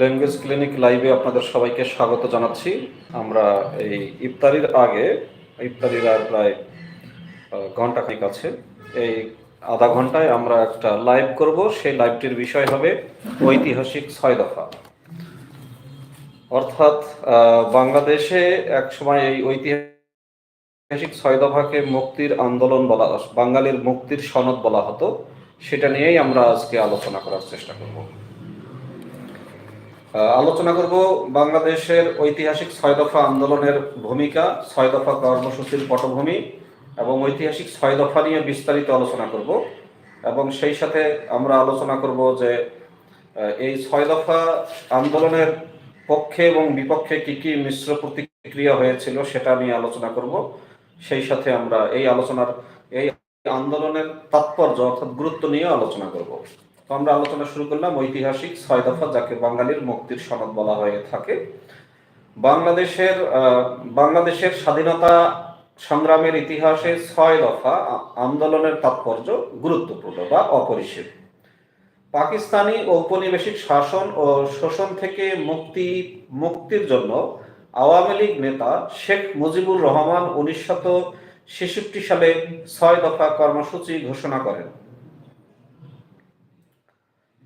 Language clinic লাইভে আপনাদের সবাইকে স্বাগত জানাচ্ছি। আমরা এই ইফতারির আগে ইফতারির আর প্রায় আহ, ঘণ্টা খানিক আছে। এই আধা ঘন্টায় আমরা একটা লাইভ করব। সেই লাইভটির বিষয় হবে ঐতিহাসিক ছয় দফা। অর্থাৎ বাংলাদেশে এক সময় এই ঐতিহাসিক ছয় দফাকে মুক্তির আন্দোলন বলা বাঙালির মুক্তির সনদ বলা হতো। সেটা নিয়েই আমরা আজকে আলোচনা করার চেষ্টা করব। আলোচনা করব বাংলাদেশের ঐতিহাসিক ছয় দফা আন্দোলনের ভূমিকা, ছয় দফা কর্মসূচির পটভূমি এবং ঐতিহাসিক ছয় দফা নিয়ে বিস্তারিত আলোচনা করব। এবং সেই সাথে আমরা আলোচনা করব যে এই ছয় দফা আন্দোলনের পক্ষে এবং বিপক্ষে কি কি মিশ্র প্রতিক্রিয়া হয়েছিল সেটা নিয়ে আলোচনা করব। সেই সাথে আমরা এই আলোচনার, এই আন্দোলনের তাৎপর্য অর্থাৎ গুরুত্ব নিয়ে আলোচনা করব। তো আমরা আলোচনা শুরু করলাম ঐতিহাসিক ছয় দফা যাকে বাঙালির মুক্তির সনদ বলা হয়ে থাকে। বাংলাদেশের বাংলাদেশের স্বাধীনতা সংগ্রামের ইতিহাসে ছয় দফা আন্দোলনের তাৎপর্য গুরুত্বপূর্ণ বা অপরিসীম। পাকিস্তানি ঔপনিবেশিক শাসন ও শোষণ থেকে মুক্তি, মুক্তির জন্য আওয়ামী লীগ নেতা শেখ মুজিবুর রহমান ছেষট্টি সালে ছয় দফা কর্মসূচি ঘোষণা করেন।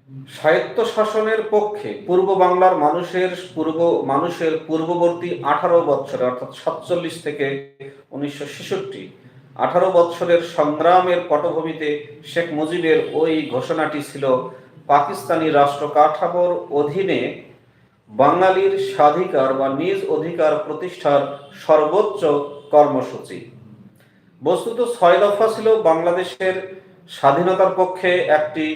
স্বায়ত্ত শাসনের পক্ষে পূর্ব বাংলার মানুষের পূর্ব, মানুষের পূর্ববর্তী আঠারো বছরে অর্থাৎ সাতচল্লিশ থেকে উনিশশো ছেষট্টি, আঠারো বছরের সংগ্রামের পটভূমিতে শেখ মুজিবের ওই ঘোষণাটি ছিল, পাকিস্তানি রাষ্ট্র কাঠামোর অধীনে বাঙালির স্বাধিকার বা নিজ অধিকার প্রতিষ্ঠার সর্বোচ্চ কর্মসূচি। বস্তুত ছয় দফা ছিল বাংলাদেশের স্বাধীনতার পক্ষে একটি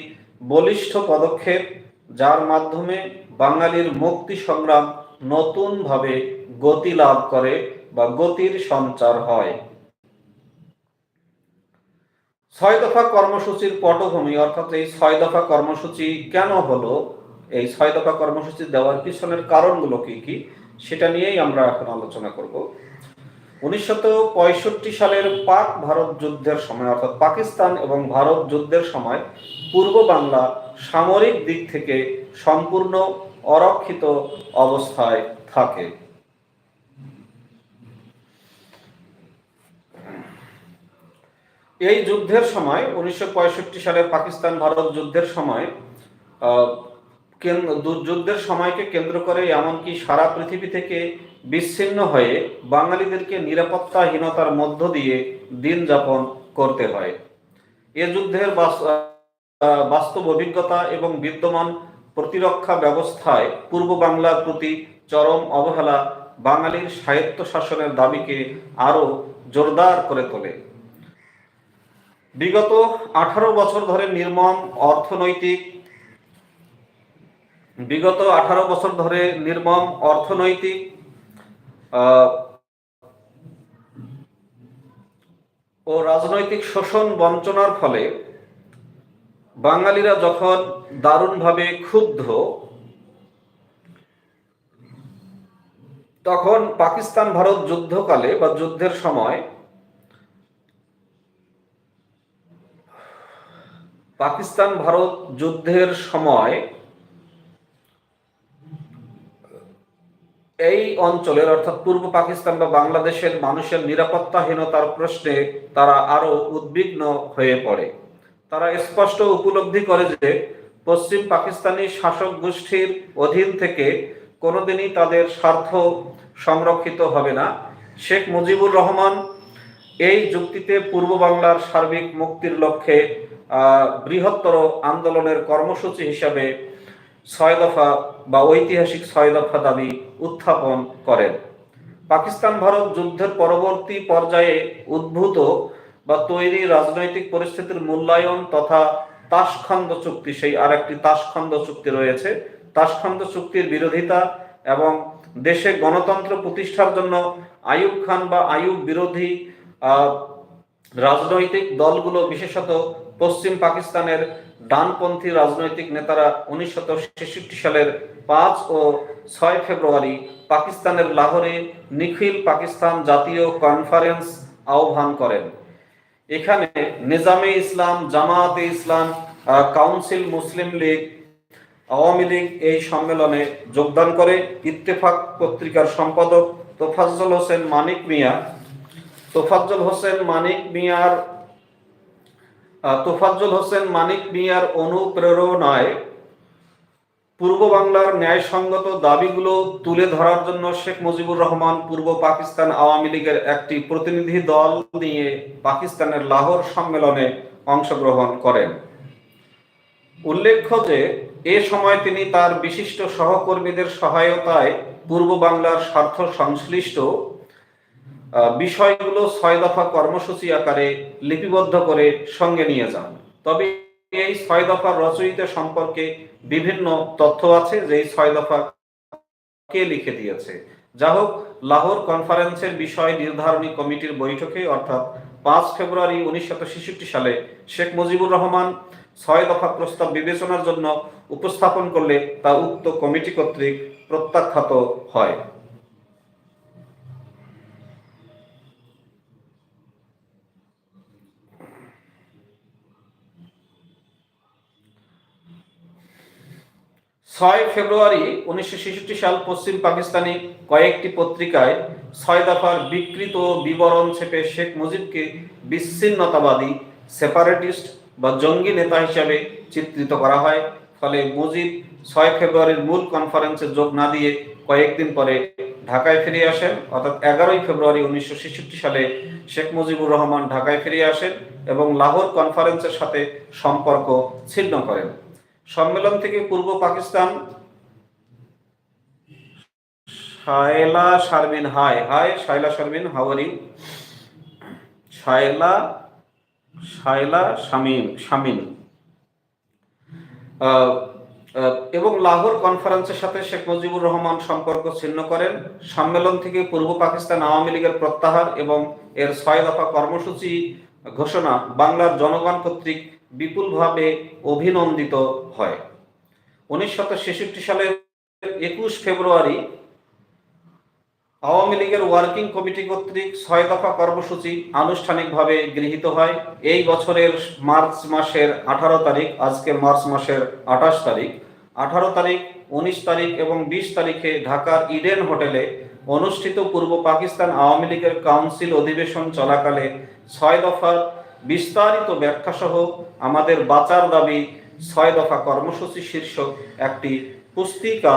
বলিষ্ঠ পদক্ষেপ, যার মাধ্যমে বাঙালির মুক্তি সংগ্রাম নতুনভাবে গতি লাভ করে বা গতির সঞ্চার হয়। ছয় দফা কর্মসূচির পটভূমি, অর্থাৎ এই ছয় দফা কর্মসূচি কেন হলো? এই ছয় দফা কর্মসূচি দেওয়ার পিছনের কারণগুলো কি কি? সেটা নিয়েই আমরা এখন আলোচনা করব। উনিশশো পঁয়ষট্টি সালের পাক ভারত যুদ্ধের সময়, অর্থাৎ পাকিস্তান এবং ভারত যুদ্ধের সময়, পূর্ব বাংলা সামরিক দিক থেকে সম্পূর্ণ অরক্ষিত অবস্থায় থাকে। এই যুদ্ধের সময়, উনিশশো পঁয়ষট্টি সালে পাকিস্তান ভারত যুদ্ধের সময় যুদ্ধের সময়কে কেন্দ্র করে এমনকি সারা পৃথিবী থেকে বিচ্ছিন্ন হয়ে বাঙালিদেরকে নিরাপত্তাহীনতার মধ্য দিয়ে দিন যাপন করতে হয়। এ যুদ্ধের বাস্তব অভিজ্ঞতা এবং বিদ্যমান প্রতিরক্ষা ব্যবস্থায় পূর্ব বাংলার প্রতি চরম অবহেলা বাঙালির স্বায়ত্ত শাসনের দাবিকে আরও জোরদার করে তোলে। বিগত আঠারো বছর ধরে নির্মম অর্থনৈতিক, বিগত আঠারো বছর ধরে নির্মম অর্থনৈতিক ও রাজনৈতিক শোষণ বঞ্চনার ফলে বাঙালিরা যখন দারুণভাবে ক্ষুব্ধ, তখন পাকিস্তান ভারত যুদ্ধকালে বা যুদ্ধের সময় পাকিস্তান ভারত যুদ্ধের সময় এই অঞ্চলের অর্থাৎ পূর্ব পাকিস্তান বা বাংলাদেশের মানুষের নিরাপত্তাহীনতার প্রশ্নে তারা আরও উদ্বিগ্ন হয়ে পড়ে। তারা স্পষ্ট উপলব্ধি করে যে, পশ্চিম পাকিস্তানি শাসক গোষ্ঠীর অধীন থেকে কোনোদিনই তাদের স্বার্থ সংরক্ষিত হবে না। শেখ মুজিবুর রহমান এই যুক্তিতে পূর্ব বাংলার সার্বিক মুক্তির লক্ষ্যে বৃহত্তর আন্দোলনের কর্মসূচি হিসাবে ছয় দফা বা ঐতিহাসিক ছয় দফা দাবি উত্থাপন করেন। পাকিস্তান ভারত যুদ্ধের পরবর্তী পর্যায়ে উদ্ভূত বা তৈরি রাজনৈতিক পরিস্থিতির মূল্যায়ন তথা তাসখন্দ চুক্তি, সেই আরেকটি তাসখন্দ চুক্তি রয়েছে। তাসখন্দ চুক্তির বিরোধিতা এবং দেশে গণতন্ত্র প্রতিষ্ঠার জন্য আইয়ুব খান বা আইয়ুব বিরোধী রাজনৈতিক দলগুলো বিশেষত পশ্চিম পাকিস্তানের ডানপন্থী রাজনৈতিক নেতারা উনিশশো ছেষট্টি সালের পাঁচ ও ছয় ফেব্রুয়ারি পাকিস্তানের লাহোরে নিখিল পাকিস্তান জাতীয় কনফারেন্স আহ্বান করেন। এখানে Nizam-e Islam, Jamaat-e Islam Council Muslim League, Awami League এই সম্মেলনে যোগদান করে। ইত্তেফাক পত্রিকার সম্পাদক তোফাজ্জল হোসেন মানিক মিয়া। তোফাজ্জল হোসেন মানিক মিয়ার তোফাজ্জল হোসেন মানিক মিয়ার অনুপ্রেরণায় পূর্ব বাংলার ন্যায়সঙ্গত দাবিগুলো তুলে ধরার জন্য শেখ মুজিবুর রহমান পূর্ব পাকিস্তান আওয়ামী লীগের একটি প্রতিনিধি দল নিয়ে পাকিস্তানের লাহোর সম্মেলনে অংশগ্রহণ করেন। উল্লেখ্য যে, এ সময় তিনি তার বিশিষ্ট সহকর্মীদের সহায়তায় পূর্ব বাংলার স্বার্থ সংশ্লিষ্ট বিষয়গুলো ছয় দফা কর্মসূচি আকারে লিপিবদ্ধ করে সঙ্গে নিয়ে যান। তবে এই ছয় দফার রচয়িতা সম্পর্কে বিভিন্ন তথ্য আছে যে ছয় দফা কে লিখে দিয়েছে। যা হোক, লাহোর কনফারেন্সের বিষয় নির্ধারণী কমিটির বৈঠকে, অর্থাৎ পাঁচ ফেব্রুয়ারি উনিশশো সালে শেখ মুজিবুর রহমান ছয় দফা প্রস্তাব বিবেচনার জন্য উপস্থাপন করলে তা উক্ত কমিটি কর্তৃক প্রত্যাখ্যাত হয়। ছয় ফেব্রুয়ারি উনিশশো সাল পশ্চিম পাকিস্তানি কয়েকটি পত্রিকায় ছয় দফার বিকৃত বিবরণ ছেপে শেখ মুজিবকে বিচ্ছিন্নতাবাদী, সেপারেটিস্ট বা জঙ্গি নেতা হিসাবে চিত্রিত করা হয়। ফলে মুজিব ছয় ফেব্রুয়ারির মূল কনফারেন্সে যোগ না দিয়ে কয়েকদিন পরে ঢাকায় ফিরে আসেন। অর্থাৎ এগারোই ফেব্রুয়ারি উনিশশো ছেষট্টি সালে শেখ মুজিবুর রহমান ঢাকায় ফিরে আসেন এবং লাহোর কনফারেন্সের সাথে সম্পর্ক ছিন্ন করেন। সম্মেলন থেকে পূর্ব পাকিস্তান। শায়লা শারমিন হাই হাই শায়লা শারমিন হাওয়ারি শায়লা শায়লা শামিন। শামিন এবং লাহোর কনফারেন্সের সাথে শেখ মুজিবুর রহমান সম্পর্ক ছিন্ন করেন। সম্মেলন থেকে পূর্ব পাকিস্তান আওয়ামী লীগের প্রত্যাহার এবং এর ছয় দফা কর্মসূচি ঘোষণা বাংলার জনগণ কর্তৃক বিপুলভাবে অভিনন্দিত হয়। উনিশশো ছেষট্টি সালের একুশ ফেব্রুয়ারি আওয়ামী লীগের ওয়ার্কিং কমিটি কর্তৃক ছয় দফা কর্মসূচি আনুষ্ঠানিকভাবে গৃহীত হয়। এই বছরের মার্চ মাসের আঠারো তারিখ আজকে মার্চ মাসের আঠাশ তারিখ। আঠারো তারিখ, উনিশ তারিখ এবং বিশ তারিখে ঢাকার ইডেন হোটেলে অনুষ্ঠিত পূর্ব পাকিস্তান আওয়ামী লীগের কাউন্সিল অধিবেশন চলাকালে ছয় দফার বিস্তারিত ব্যাখ্যা সহ আমাদের বাঁচার দাবি ছয় দফা কর্মসূচি শীর্ষক একটি পুস্তিকা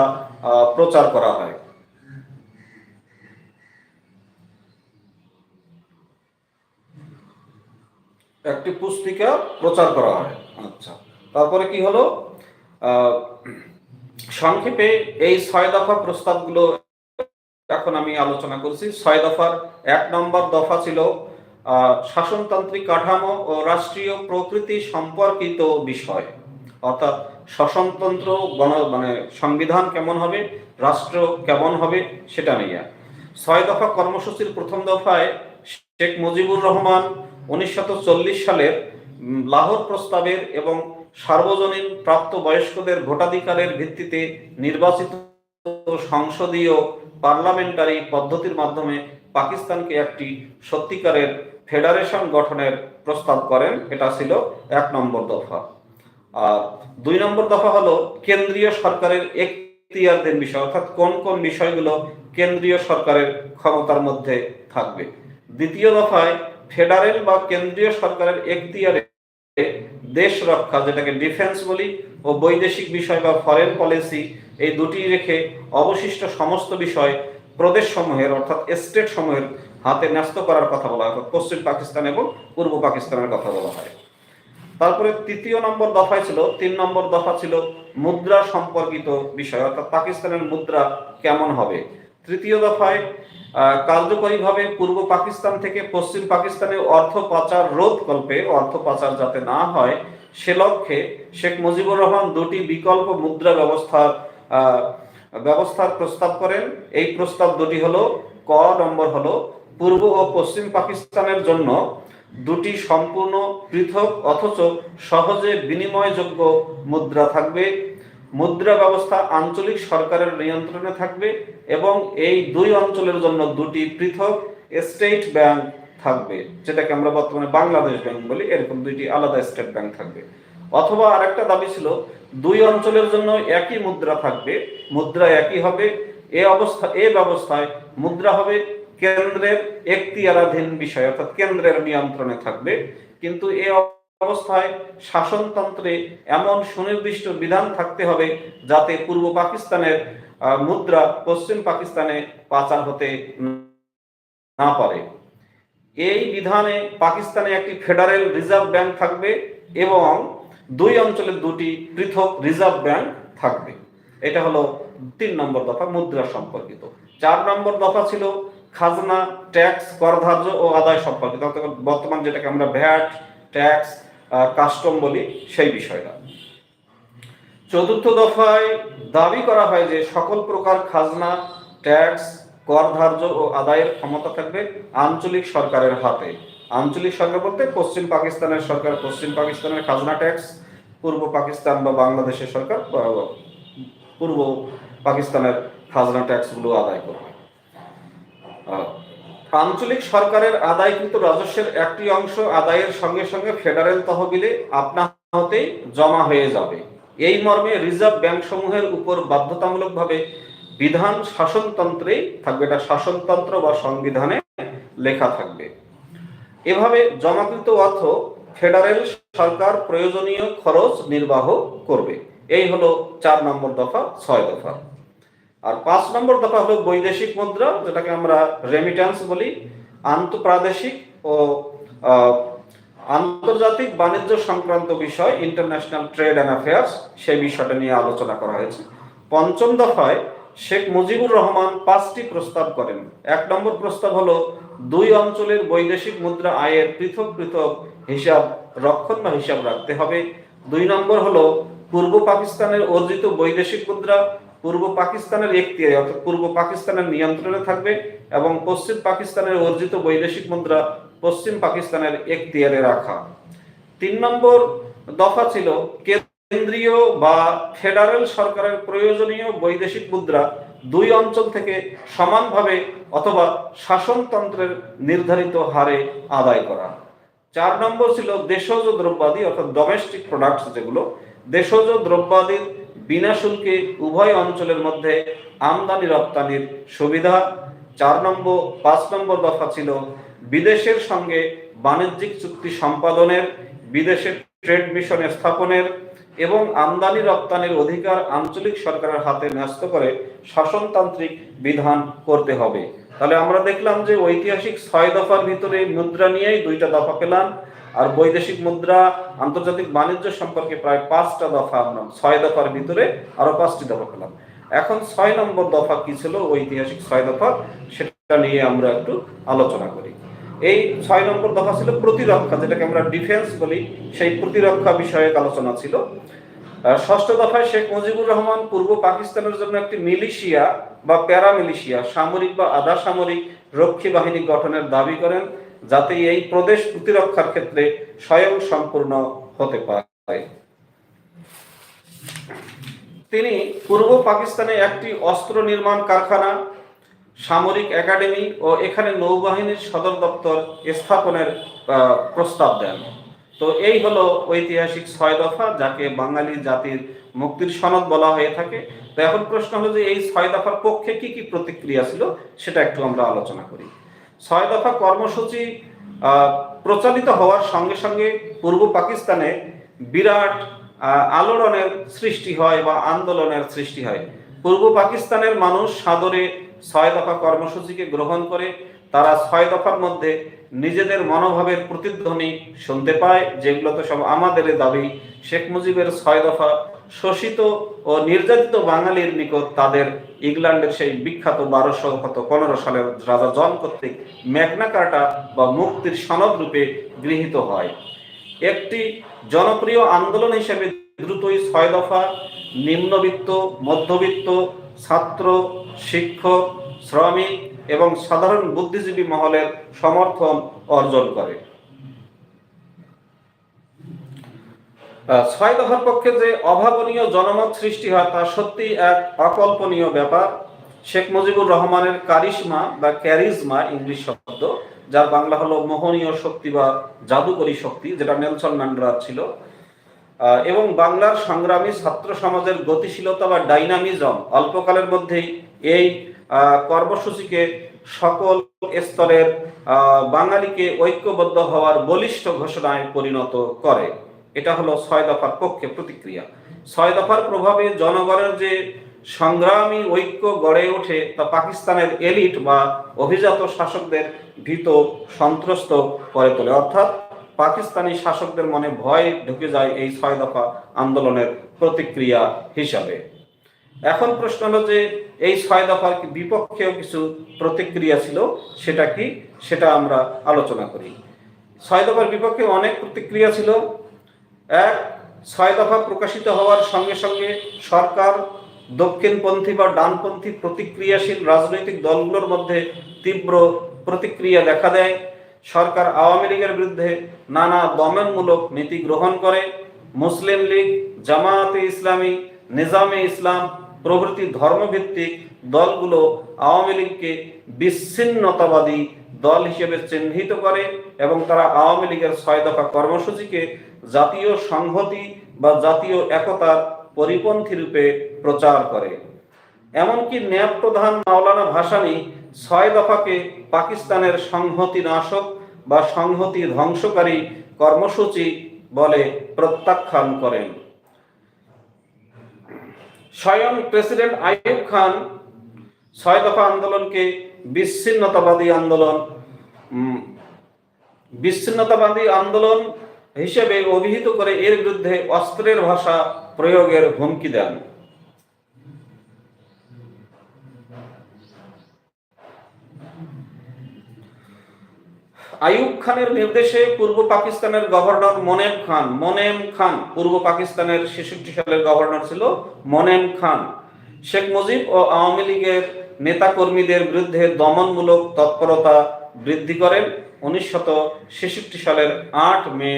প্রচার করা হয়। একটি পুস্তিকা প্রচার করা হয়। আচ্ছা তারপরে কি হলো? সংক্ষেপে এই ছয় দফা প্রস্তাবগুলো এখন আমি আলোচনা করছি। ছয় দফার এক নম্বর দফা ছিল শাসনতান্ত্রিক কাঠামো ও রাষ্ট্রীয় প্রকৃতি সম্পর্কিত বিষয়। অর্থাৎ শাসনতন্ত্র গণ মানে সংবিধান কেমন হবে, রাষ্ট্র কেমন হবে, সেটা নিয়ে। ছয় দফা কর্মসূচির প্রথম দফায় শেখ মুজিবুর রহমান উনিশশো চল্লিশ সালের লাহোর প্রস্তাবের এবং সার্বজনীন প্রাপ্তবয়স্কদের ভোটাধিকারের ভিত্তিতে নির্বাচিত সংসদীয় পার্লামেন্টারি পদ্ধতির মাধ্যমে পাকিস্তানকে একটি সত্যিকারের ফেডারেশন গঠনের প্রস্তাব করেন, এটা ছিল এক নম্বর দফা। আর দুই নম্বর দফা হলো কেন্দ্রীয় সরকারের এখতিয়ারদের বিষয়, অর্থাৎ কোন কোন বিষয়গুলো কেন্দ্রীয় সরকারের ক্ষমতার মধ্যে থাকবে। দ্বিতীয় দফায় ফেডারেল বা কেন্দ্রীয় সরকারের এখতিয়ারে দেশ রক্ষা, যেটাকে ডিফেন্স বলি, ও বৈদেশিক বিষয় বা ফরেন পলিসি, এই দুটি রেখে অবশিষ্ট সমস্ত বিষয় প্রদেশ সমূহের অর্থাৎ স্টেট সমূহের হাতে ন্যস্ত করার কথা বলা হয়, পশ্চিম পাকিস্তান এবং পূর্ব পাকিস্তানের কথা বলা হয়। তারপরে তৃতীয় নম্বর দফায় ছিল, তিন নম্বর দফা ছিল মুদ্রা সম্পর্কিত বিষয়, অর্থাৎ পাকিস্তানের মুদ্রা কেমন হবে? তৃতীয় দফায় কার্যকরীভাবে পূর্ব পাকিস্তান থেকে পশ্চিম পাকিস্তানে অর্থ পাচার রোধ কল্পে অর্থ পাচার যাতে না হয়, সে লক্ষ্যে শেখ মুজিবুর রহমান দুটি বিকল্প মুদ্রা ব্যবস্থার ব্যবস্থার প্রস্তাব করেন। এই প্রস্তাব দুটি হলো, ক নম্বর হলো পূর্ব ও পশ্চিম পাকিস্তানের জন্য দুটি সম্পূর্ণ পৃথক অথচ সহজে বিনিময়যোগ্য মুদ্রা থাকবে। মুদ্রা ব্যবস্থা আঞ্চলিক সরকারের নিয়ন্ত্রণে থাকবে এবং এই দুই অঞ্চলের জন্য দুটি পৃথক স্টেট ব্যাংক থাকবে, যেটাকে আমরা বর্তমানে বাংলাদেশ ব্যাংক বলি। এরকম দুইটি আলাদা স্টেট ব্যাংক থাকবে। অথবা আরেকটা দাবি ছিল, দুই অঞ্চলের জন্য একই মুদ্রা থাকবে। মুদ্রা একই হবে, এ অবস্থা, এ ব্যবস্থায় মুদ্রা হবে কেন্দ্রের এখতিয়ারাধীন বিষয়, অর্থাৎ কেন্দ্রের নিয়ন্ত্রণে থাকবে। কিন্তু এ অবস্থায় শাসনতন্ত্রে এমন সুনির্দিষ্ট বিধান থাকতে হবে যাতে পূর্ব পাকিস্তানের মুদ্রা পশ্চিম পাকিস্তানে পাচার হতে না পারে। এই বিধানে পাকিস্তানে একটি ফেডারেল রিজার্ভ ব্যাংক থাকবে এবং দুই অঞ্চলের দুটি পৃথক রিজার্ভ ব্যাংক থাকবে। এটা হলো তিন নম্বর দফা মুদ্রা সম্পর্কিত। চার নম্বর দফা ছিল খাজনা ট্যাক্স কর ধার্য ও আদায় সম্পর্কিত বর্তমান যেটাকে আমরা ভ্যাট ট্যাক্স কাস্টম বলি, সেই বিষয়টা। চতুর্থ দফায় দাবি করা হয় যে সকল প্রকার খাজনা ট্যাক্স কর ধার্য ও আদায়ের ক্ষমতা থাকবে আঞ্চলিক সরকারের হাতে। আঞ্চলিক সরকার বলতে পশ্চিম পাকিস্তানের সরকার, পশ্চিম পাকিস্তানের খাজনা ট্যাক্স পূর্ব পাকিস্তান বা বাংলাদেশের সরকার পূর্ব পাকিস্তানের খাজনা ট্যাক্সগুলো আদায় করবে আঞ্চলিক সরকারের আদায়কৃত রাজস্বের একটি অংশ আদায়ের সঙ্গে সঙ্গে ফেডারেল তহবিলে আপনা হতেই জমা হয়ে যাবে। এই মর্মে রিজার্ভ ব্যাংক সমূহের উপর বাধ্যতামূলকভাবে বিধান শাসনতন্ত্রেই থাকবে, এটা শাসনতন্ত্র বা সংবিধানে লেখা থাকবে। এভাবে জমাকৃত অর্থ ফেডারেল সরকার প্রয়োজনীয় খরচ নির্বাহ করবে। এই হলো চার নম্বর দফা, ছয় দফা। আর পাঁচ নম্বর দফা হলো বৈদেশিক মুদ্রা, যেটাকে আমরা রেমিট্যান্স বলি, আন্তঃপ্রাদেশিক ও আন্তর্জাতিক বাণিজ্য সংক্রান্ত বিষয় ইন্টারন্যাশনাল ট্রেড অ্যান্ড অ্যাফেয়ার্স সেই বিষয়টা নিয়ে আলোচনা করা হয়েছে। পঞ্চম দফায় শেখ মুজিবুর রহমান পাঁচটি প্রস্তাব করেন। এক নম্বর প্রস্তাব হলো, দুই অঞ্চলের বৈদেশিক মুদ্রা আয়ের পৃথক পৃথক হিসাব রক্ষণ বা হিসাব রাখতে হবে। দুই নম্বর হলো, পূর্ব পাকিস্তানের অর্জিত বৈদেশিক মুদ্রা পূর্ব পাকিস্তানের এখতিয়ারে, অর্থাৎ পূর্ব পাকিস্তানের নিয়ন্ত্রণে থাকবে এবং পশ্চিম পাকিস্তানের অর্জিত বৈদেশিক মুদ্রা পশ্চিম পাকিস্তানের এখতিয়ারে রাখা। তিন নম্বর দফা ছিল কেন্দ্রীয় বা ফেডারেল সরকারের প্রয়োজনীয় বৈদেশিক মুদ্রা দুই অঞ্চল থেকে সমানভাবে অথবা শাসনতন্ত্রের নির্ধারিত হারে আদায় করা। চার নম্বর ছিল দেশজ দ্রব্যাদি, অর্থাৎ ডোমেস্টিক প্রোডাক্টস যেগুলো, দেশজ দ্রব্যাদির বিনা শুল্কে উভয় অঞ্চলের মধ্যে আমদানি রপ্তানির সুবিধা, চার নম্বর, পাঁচ নম্বর দফা ছিল বিদেশের সঙ্গে বাণিজ্যিক চুক্তি সম্পাদনের বিদেশের ট্রেড মিশন স্থাপনের এবং আমদানি রপ্তানির অধিকার আঞ্চলিক সরকারের হাতে ন্যস্ত করে শাসনতান্ত্রিক বিধান করতে হবে। তাহলে আমরা দেখলাম যে ঐতিহাসিক ছয় দফার ভিতরে মুদ্রা নিয়েই দুইটা দফা পেলাম। আর বৈদেশিক মুদ্রা আন্তর্জাতিক বাণিজ্য সম্পর্কে প্রায় পাঁচটা দফা ছয় দফার ভিতরে আরও পাঁচটি দফা পেলাম। এখন ছয় নম্বর দফা কি ছিল? ঐতিহাসিক ছয় দফা, সেটা নিয়ে আমরা একটু আলোচনা করি। এই ছয় নম্বর দফা ছিল প্রতিরক্ষা, যেটাকে আমরা ডিফেন্স বলি। সেই প্রতিরক্ষা বিষয়ক আলোচনা ছিল। ষষ্ঠ দফায় শেখ মুজিবুর রহমান পূর্ব পাকিস্তানের জন্য একটি মিলিশিয়া বা প্যারা মিলিশিয়া সামরিক বা আধা সামরিক রক্ষী বাহিনী গঠনের দাবি করেন। যাতে এই প্রদেশ প্রতিরক্ষার ক্ষেত্রে স্বয়ং সম্পূর্ণ হতে পারে। তিনি পূর্ব পাকিস্তানে একটি অস্ত্র নির্মাণ কারখানা, সামরিক একাডেমি ও এখানে নৌবাহিনীর সদর দপ্তর স্থাপনের প্রস্তাব দেন। তো এই হলো ঐতিহাসিক ছয় দফা, যাকে বাঙালি জাতির মুক্তির সনদ বলা হয়ে থাকে। তো এখন প্রশ্ন হলো যে এই ছয় দফার পক্ষে কি কি প্রতিক্রিয়া ছিল, সেটা একটু আমরা আলোচনা করি। ছয় দফা কর্মসূচি প্রচলিত হওয়ার সঙ্গে সঙ্গে পূর্ব পাকিস্তানে বিরাট আলোড়নের সৃষ্টি হয় বা আন্দোলনের সৃষ্টি হয়। পূর্ব পাকিস্তানের মানুষ সাদরে ছয় দফা কর্মসূচিকে গ্রহণ করে, তারা ছয় দফার মধ্যে নিজেদের মনোভাবের প্রতিধ্বনি শুনতে পায়, যেগুলো তো সব আমাদের দাবি। শেখ মুজিবের ছয় দফা শোষিত ও নির্যাতিত বাঙালির নিকট তাদের ইংল্যান্ডের সেই বিখ্যাত বারোশো কত পনেরো সালের রাজা জন কর্তৃক ম্যাগনা কার্টা বা মুক্তির সনদ রূপে গৃহীত হয়। একটি জনপ্রিয় আন্দোলন হিসেবে দ্রুতই ছয় দফা নিম্নবিত্ত, মধ্যবিত্ত, ছাত্র, শিক্ষক, শ্রমিক এবং সাধারণ বুদ্ধিজীবী মহলের সমর্থন অর্জন করে। ছয় দফার পক্ষে যে অভাবনীয় জনমত সৃষ্টি হয়, তা সত্যি এক অকল্পনীয় ব্যাপার। শেখ মুজিবুর রহমানের কারিশমা বা ক্যারিজমা ইংলিশ শব্দ, যার বাংলা হলো মোহনীয় শক্তি বা জাদুকরী শক্তি, যেটা নেলসন ম্যান্ডেলার ছিল। এবং বাংলার সংগ্রামী ছাত্র সমাজের গতিশীলতা বা ডাইনামিজম অল্পকালের মধ্যেই এই কর্মসূচিকে সকল স্তরের বাঙালিকে ঐক্যবদ্ধ হওয়ার বলিষ্ঠ ঘোষণায় পরিণত করে। এটা হলো ছয় দফার পক্ষে প্রতিক্রিয়া। ছয় দফার প্রভাবে জনগণের যে সংগ্রামী ঐক্য গড়ে ওঠে তা পাকিস্তানের এলিট বা অভিজাত শাসকদের ভীত, সন্ত্রস্ত করে তোলে। অর্থাৎ পাকিস্তানি শাসকদের মনে ভয় ঢুকে যায় এই ছয় দফা আন্দোলনের প্রতিক্রিয়া হিসাবে। এখন প্রশ্ন হলো যে এই ছয় দফার বিপক্ষেও কিছু প্রতিক্রিয়া ছিল? সেটা কি? সেটা আমরা আলোচনা করি। ছয় দফার বিপক্ষে অনেক প্রতিক্রিয়া ছিল। এক, ছয় দফা প্রকাশিত হওয়ার সঙ্গে সঙ্গে সরকার, দক্ষিণপন্থী বা ডানপন্থী প্রতিক্রিয়াশীল রাজনৈতিক দলগুলোর মধ্যে তীব্র প্রতিক্রিয়া দেখা দেয়। সরকার আওয়ামী লীগের বিরুদ্ধে নানা দমনমূলক নীতি গ্রহণ করে। মুসলিম লীগ, জামায়াতে ইসলামী, নিজামে ইসলাম প্রভৃতি ধর্মভিত্তিক দলগুলো আওয়ামী লীগকে বিচ্ছিন্নতাবাদী দল হিসেবে চিহ্নিত করে এবং তারা আওয়ামী লীগের ছয় দফা কর্মসূচিকে জাতীয় সংহতি বা জাতীয় একতার পরিপন্থী রূপে প্রচার করে। এমনকি ন্যাব প্রধান মাওলানা ভাসানী ছয় দফাকে পাকিস্তানের সংহতি নাশক বা সংহতি ধ্বংসকারী কর্মসূচি বলে প্রত্যাখ্যান করেন। স্বয়ং প্রেসিডেন্ট আইয়ুব খান ছয় দফা আন্দোলনকে বিচ্ছিন্নতাবাদী আন্দোলন বিচ্ছিন্নতাবাদী আন্দোলন হিসেবে অভিহিত করে এর বিরুদ্ধে অস্ত্রের ভাষা প্রয়োগের হুমকি দেন। আইয়ুব খানের নির্দেশে পূর্ব পাকিস্তানের গভর্নর মনেম খান মনেম খান, পূর্ব পাকিস্তানের ছেষট্টি সালের গভর্নর ছিল মনেম খান। শেখ মুজিব ও আওয়ামী লীগের নেতাকর্মীদের বিরুদ্ধে দমনমূলক তৎপরতা বৃদ্ধি করেন উনিশশত ছেষট্টি সালের আট মে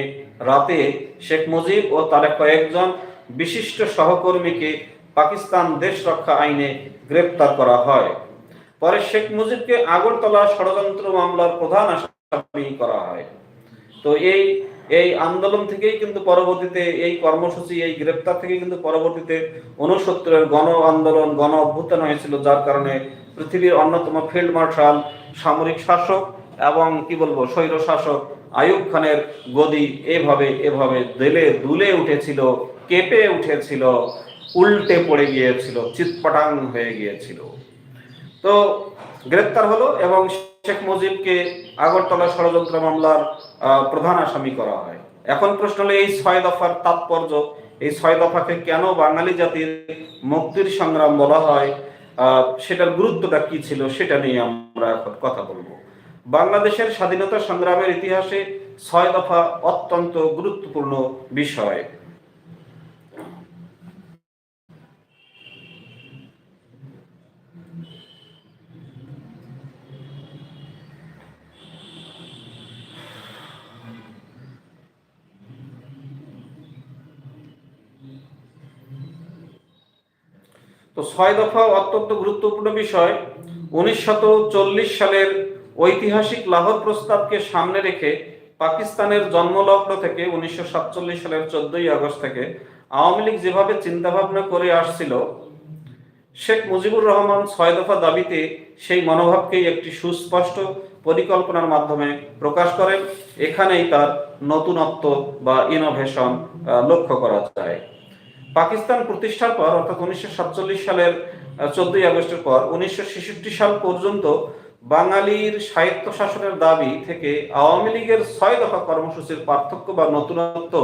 রাতে শেখ মুজিব ও তার কয়েকজন বিশিষ্ট সহকর্মীকে পাকিস্তান দেশ রক্ষা আইনে গ্রেপ্তার করা হয়। পরে শেখ মুজিবকে আগরতলা ষড়যন্ত্র মামলার প্রধান আসামি করা হয়। তো এই এই আন্দোলন থেকেই কিন্তু পরবর্তীতে এই কর্মসূচি, এই গ্রেপ্তার থেকে কিন্তু পরবর্তীতে উনসত্তরের গণ আন্দোলন, গণ অভ্যুত্থান হয়েছিল, যার কারণে পৃথিবীর অন্যতম ফিল্ড মার্শাল, সামরিক শাসক এবং কি বলব, স্বৈর শাসক আয়ুব খানের গদি এভাবে এভাবে দেলে দুলে উঠেছিল, কেঁপে উঠেছিল, উল্টে পড়ে গিয়েছিল, চিৎপটাং হয়ে গিয়েছিল। তো গ্রেপ্তার হলো এবং শেখ মুজিবকে আগরতলা ষড়যন্ত্র মামলার প্রধান আসামি করা হয়। এখন প্রশ্ন হলো, এই ছয় দফার তাৎপর্য, এই ছয় দফাকে কেন বাঙালি জাতির মুক্তির সংগ্রাম বলা হয়? সেটার গুরুত্বটা কি ছিল সেটা নিয়ে আমরা এখন কথা বলব। বাংলাদেশের স্বাধীনতা সংগ্রামের ইতিহাসে ছয় দফা অত্যন্ত গুরুত্বপূর্ণ বিষয়। তো ছয় দফা অত্যন্ত গুরুত্বপূর্ণ বিষয় চল্লিশ সালের ঐতিহাসিক লাহোর প্রস্তাবকে সামনে রেখে পাকিস্তানের জন্মলগ্ন থেকে উনিশশো সাতচল্লিশ সালের চোদ্দই আগস্ট থেকে আওয়ামী লীগ যেভাবে চিন্তাভাবনা করে আসছিল, শেখ মুজিবুর রহমান ছয় দফা দাবিতে সেই মনোভাবকেই একটি সুস্পষ্ট পরিকল্পনার মাধ্যমে প্রকাশ করেন। এখানেই তার নতুনত্ব বা ইনোভেশন লক্ষ্য করা যায়। পাকিস্তান প্রতিষ্ঠার পর, অর্থাৎ উনিশশো সাতচল্লিশ সালের চোদ্দই আগস্টের পর, উনিশশো ছেষট্টি সাল পর্যন্ত বাঙালির স্বায়ত্ত শাসনের দাবি থেকে আওয়ামী লীগের ছয় দফা কর্মসূচির পার্থক্য বা নতুনত্ব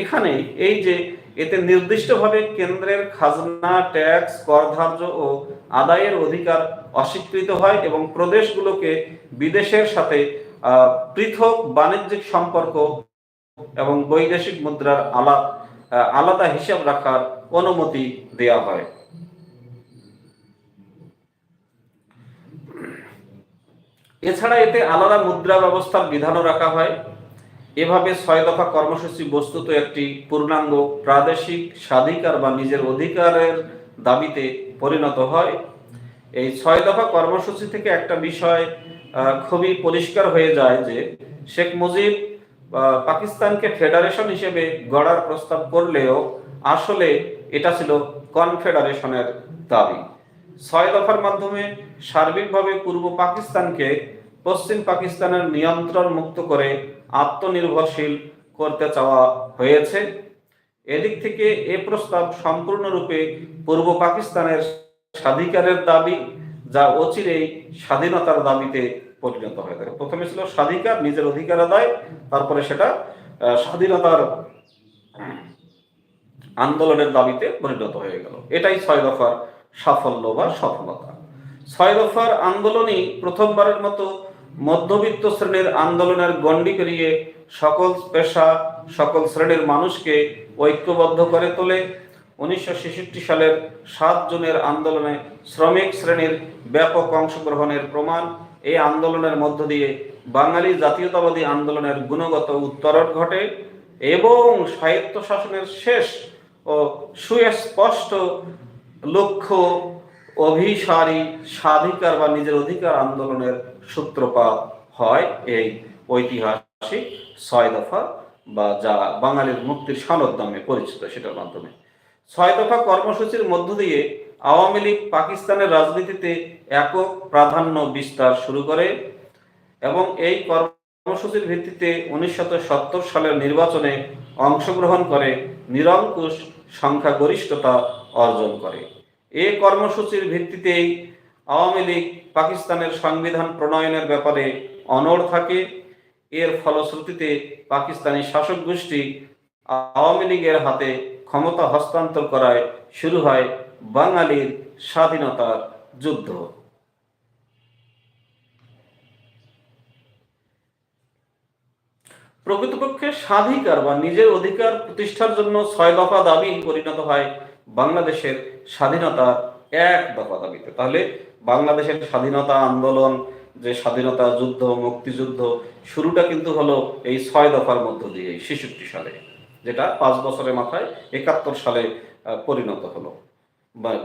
এখানে এই যে এতে নির্দিষ্টভাবে কেন্দ্রের খাজনা, ট্যাক্স, কর ধার্য ও আদায়ের অধিকার অস্বীকৃত হয় এবং প্রদেশগুলোকে বিদেশের সাথে পৃথক বাণিজ্যিক সম্পর্ক এবং বৈদেশিক মুদ্রার আলাপ আলাদা হিসাব রাখার অনুমতি দেওয়া হয়। এছাড়া এতে আলাদা মুদ্রা ব্যবস্থার বিধানও রাখা হয়। এভাবে ছয় দফা কর্মসূচি বস্তুত একটি পূর্ণাঙ্গ, প্রাদেশিক, স্বাধিকার বা নিজের অধিকারের দাবিতে পরিণত হয়। এই ছয় দফা কর্মসূচি থেকে একটা বিষয় খুবই পরিষ্কার হয়ে যায় যে শেখ মুজিব পাকিস্তানকে ফেডারেশন হিসেবে গড়ার প্রস্তাব করলেও আসলে এটা ছিল কনফেডারেশনের দাবি। ছয় দফার মাধ্যমে সার্বিকভাবে পূর্ব পাকিস্তানকে পশ্চিম পাকিস্তানের নিয়ন্ত্রণ মুক্ত করে আত্মনির্ভরশীল করতে চাওয়া হয়েছে। এদিক থেকে এ প্রস্তাব সম্পূর্ণরূপে পূর্ব পাকিস্তানের স্বাধিকারের দাবি, যা অচিরেই স্বাধীনতার দাবিতে পরিণত হয়ে থাকে। প্রথমে ছিল স্বাধিকার, নিজের অধিকার আদায়, তারপরে সেটা স্বাধীনতার আন্দোলনের দাবিতে পরিণত হয়ে গেল। এটাই ছয় দফার সাফল্য বা সফলতা। ছয় দফার আন্দোলনই প্রথমবারের মতো মধ্যবিত্ত শ্রেণির আন্দোলনের গণ্ডি পেরিয়ে সকল পেশা, সকল শ্রেণির মানুষকে ঐক্যবদ্ধ করে তোলে। উনিশশো ছেষট্টি সালের সাত জুনের আন্দোলনে শ্রমিক শ্রেণির ব্যাপক অংশগ্রহণের প্রমাণ এই আন্দোলনের মধ্য দিয়ে বাঙালি জাতীয়তাবাদী আন্দোলনের গুণগত উত্তরণ ঘটে এবং সাহিত্য শাসনের শেষ ও সুস্পষ্ট লক্ষ্য অভিসারী স্বাধিকার বা নিজের অধিকার আন্দোলনের সূত্রপাত হয় এই ঐতিহাসিক ছয় দফা বা যা বাঙালির মুক্তির সনদ নামে পরিচিত সেটার মাধ্যমে। ছয় দফা কর্মসূচির মধ্য দিয়ে আওয়ামী লীগ পাকিস্তানের রাজনীতিতে একক প্রাধান্য বিস্তার শুরু করে এবং এই কর্মসূচির ভিত্তিতে উনিশশো সত্তর সালের নির্বাচনে অংশগ্রহণ করে নিরঙ্কুশ সংখ্যাগরিষ্ঠতা অর্জন করে। এ কর্মসূচির ভিত্তিতেই আওয়ামী লীগ পাকিস্তানের সংবিধান প্রণয়নের ব্যাপারে অনড় থাকে। এর ফলশ্রুতিতে পাকিস্তানি শাসক গোষ্ঠী আওয়ামী লীগের হাতে ক্ষমতা হস্তান্তর করায় শুরু হয় বাঙালির স্বাধীনতার যুদ্ধ। প্রকৃতপক্ষে স্বাধিকার বা নিজের অধিকার প্রতিষ্ঠার জন্য ছয় দফা দাবি পরিণত হয় বাংলাদেশের স্বাধীনতার এক দফা দাবিতে। তাহলে বাংলাদেশের স্বাধীনতা আন্দোলন, যে স্বাধীনতা যুদ্ধ, মুক্তিযুদ্ধ, শুরুটা কিন্তু হলো এই ছয় দফার মধ্য দিয়ে ছেষট্টি সালে, যেটা পাঁচ বছরের মাথায় একাত্তর সালে পরিণত হলো।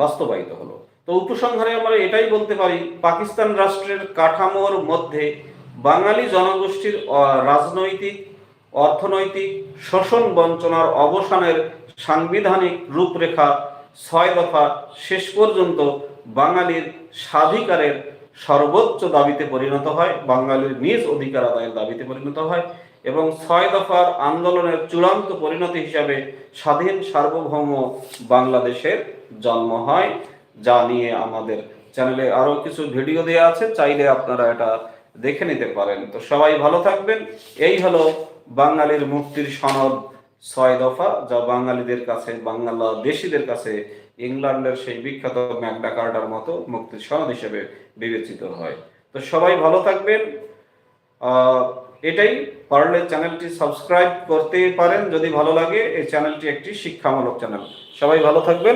বাস্তবায়িত হলো। তো উপসংহারে আমরা এটাই বলতে পারি, পাকিস্তান রাষ্ট্রের কাঠামোর মধ্যে বাঙালি জনগোষ্ঠীর রাজনৈতিক, অর্থনৈতিক শোষণ বঞ্চনার অবসানের সাংবিধানিক রূপরেখা ছয় দফা শেষ পর্যন্ত বাঙালির স্বাধিকারের সর্বোচ্চ দাবিতে পরিণত হয়, বাঙালির নিজ অধিকার আদায়ের দাবিতে পরিণত হয় এবং ছয় দফার আন্দোলনের চূড়ান্ত পরিণতি হিসাবে স্বাধীন সার্বভৌম বাংলাদেশের জন্ম হয়, যা নিয়ে আমাদের চ্যানেলে আরও কিছু ভিডিও দেওয়া আছে, চাইলে আপনারা এটা দেখে নিতে পারেন। তো সবাই ভালো থাকবেন। এই হলো বাঙালির মুক্তির সনদ ছয় দফা, যা বাঙালিদের কাছে, বাংলাদেশীদের কাছে ইংল্যান্ডের সেই বিখ্যাত ম্যাগনা কার্টার মতো মুক্তির সনদ হিসেবে বিবেচিত হয়। তো সবাই ভালো থাকবেন। এটাই। পারলে চ্যানেলটি সাবস্ক্রাইব করতে পারেন যদি ভালো লাগে। এই চ্যানেলটি একটি শিক্ষামূলক চ্যানেল। সবাই ভালো থাকবেন।